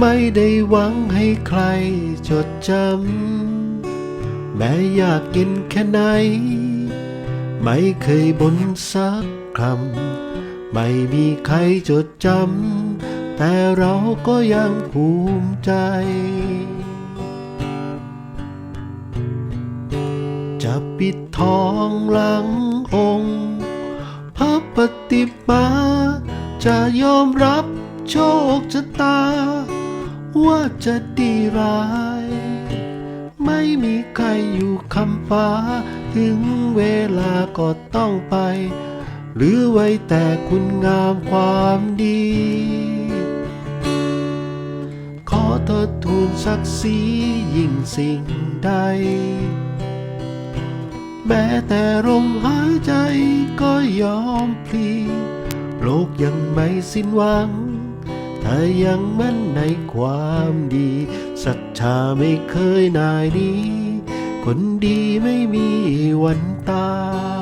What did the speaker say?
ไม่ได้หวังให้ใครจดจำ แม้อยากกินแค่ไหน ไม่เคยบ่นสักคำ ไม่มีใครจดจำ แต่เราก็ยังภูมิใจ จะปิดทองหลังองค์พระปฏิมาจะยอมรับโชคชะตา ว่าจะดีร้าย ไม่มีใครอยู่คำฟ้า ถึงเวลาก็ต้องไป หรือไว้แต่คุณงามความดี ขอเธอทูลศักดิ์ศรียิ่งสิ่งใด แม้แต่ลมหายใจก็ยอมพลี โลกยังไม่สิ้นหวัง ถ้ายังมั่นในความดีศรัทธาไม่เคยนายดีคนดีไม่มีวันตาย